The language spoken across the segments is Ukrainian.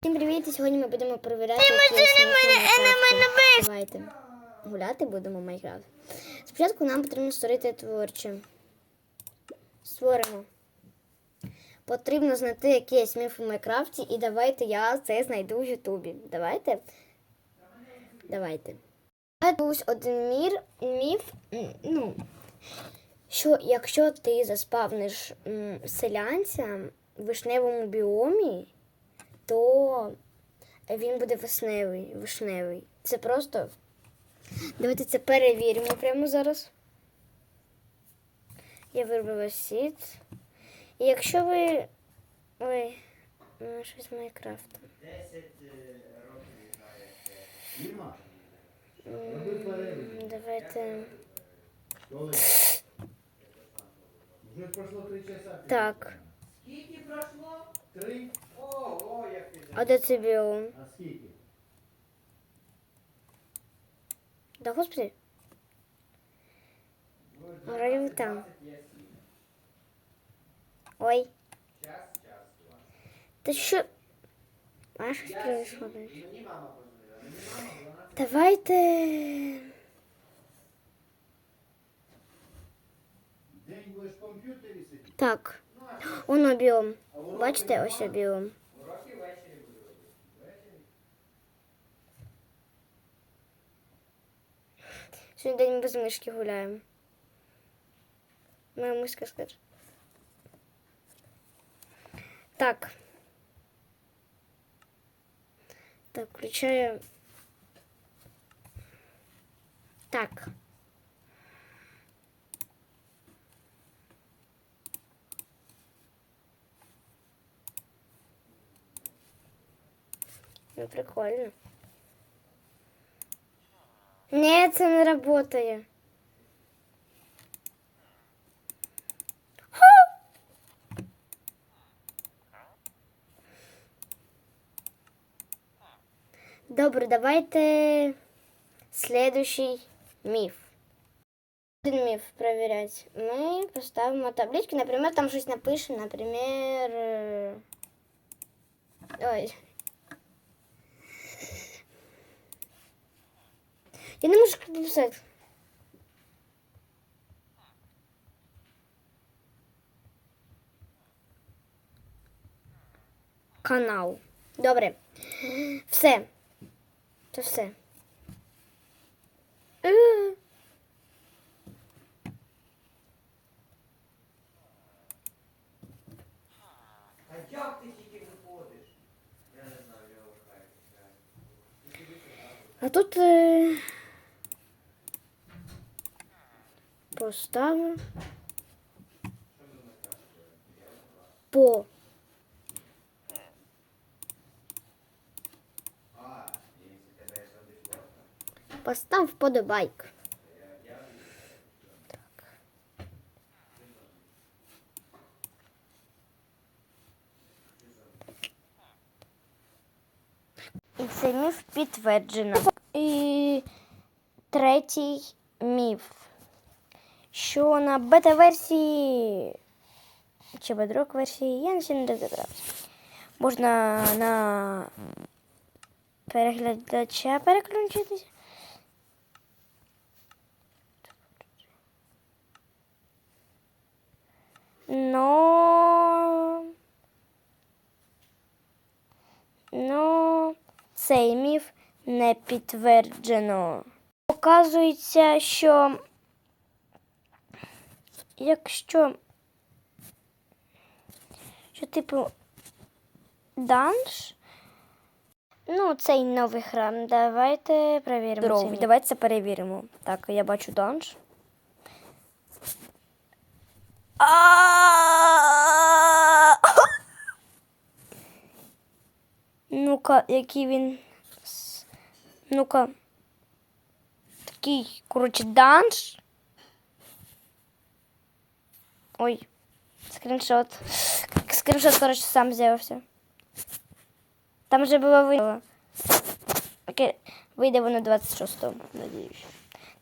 Всім привіт! І сьогодні ми будемо перевіряти. Давайте гуляти будемо в Майнкрафт. Спочатку нам потрібно створити творче. Створимо. Потрібно знайти якийсь міф у Майнкрафті, і давайте я це знайду в Ютубі. Давайте. Давайте. Ось один мір, міф. Ну, що якщо ти заспавниш селянця в вишневому біомі, то він буде вишневий. вишневий. Це просто. Давайте це перевіримо прямо зараз. Я виробила сіт. І якщо ви. Ой, ну, щось з Майнкрафтом. 10 років знає. Нема. Роби перерву. М, Давайте. Вже пройшло 3 часа. Так. Скільки пройшло? Три? О, о, як ти А де це біом? А скільки? Да господи. Вроде там. Ой. Час, час. Та що? А мама 12. Давайте. День будеш в комп'ютері сидіти? Так. Воно біом. Бачите, ось біом. Сьогодні день без мишки гуляємо. Моя мишка скаже. Так. Так, включаю. Так. Ну, прикольно. Ні, це не працює. Добре, давайте следующий міф. Один міф проверять. Ми поставимо таблички. Наприклад, там щось напише, наприклад. е, Ой. Я не можу написати. Канал. Добре. Все. Це все. А як ти тільки виходиш? Я не знаю, я вважаю. А тут поставив по постав вподобайк. І цей міф підтверджено. І третій міф. Що на бета-версії чи бедрок версії, я ще не розібрався. Можна на переглядача переключитися. Но... Но цей міф не підтверджено. Оказується, що якщо що типу данж, ну, цей новий храм, давайте перевіримо. Здорово, давайте це перевіримо. Так, я бачу данж. Ну-ка, який він. Ну-ка. Такий, коротше, данж. Ой, скріншот. Скріншот, коротше, сам з'явився. Там вже було видно. Окей, вийде воно 26-го, надіюсь.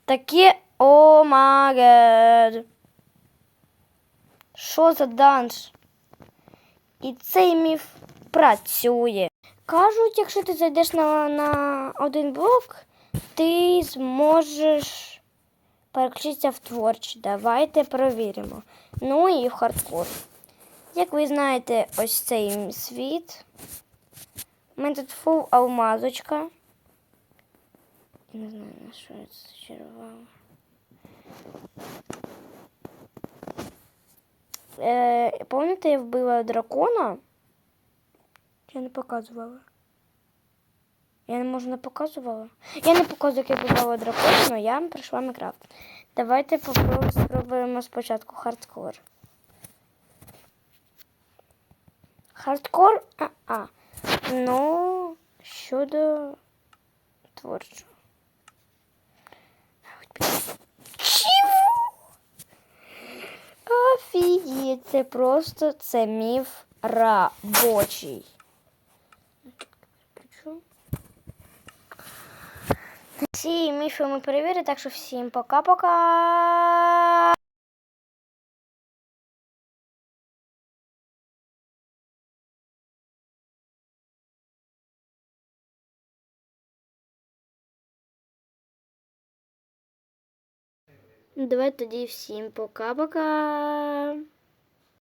Таке, о магад. Що за данж? І цей міф працює. Кажуть, якщо ти зайдеш на, на один блок, ти зможеш переключитися в творчі. Давайте перевіримо. Ну і хардкор. Як ви знаєте, ось цей світ. У мене тут фул алмазочка. Не знаю, на що я це зачарувала. Е, пам'ятаєте, я вбила дракона? Я не показувала. Я не можу не показувала. Я не показую, як я вбивала дракона, але я пройшла Майнкрафт. Давайте спробуємо спочатку хардкор. Хардкор? А-а. Ну, щодо творчого. Чого? Офігеть, це просто це міф робочий. Ці міфи ми перевірили, так що всім пока-пока. Давай тоді всім пока-пока.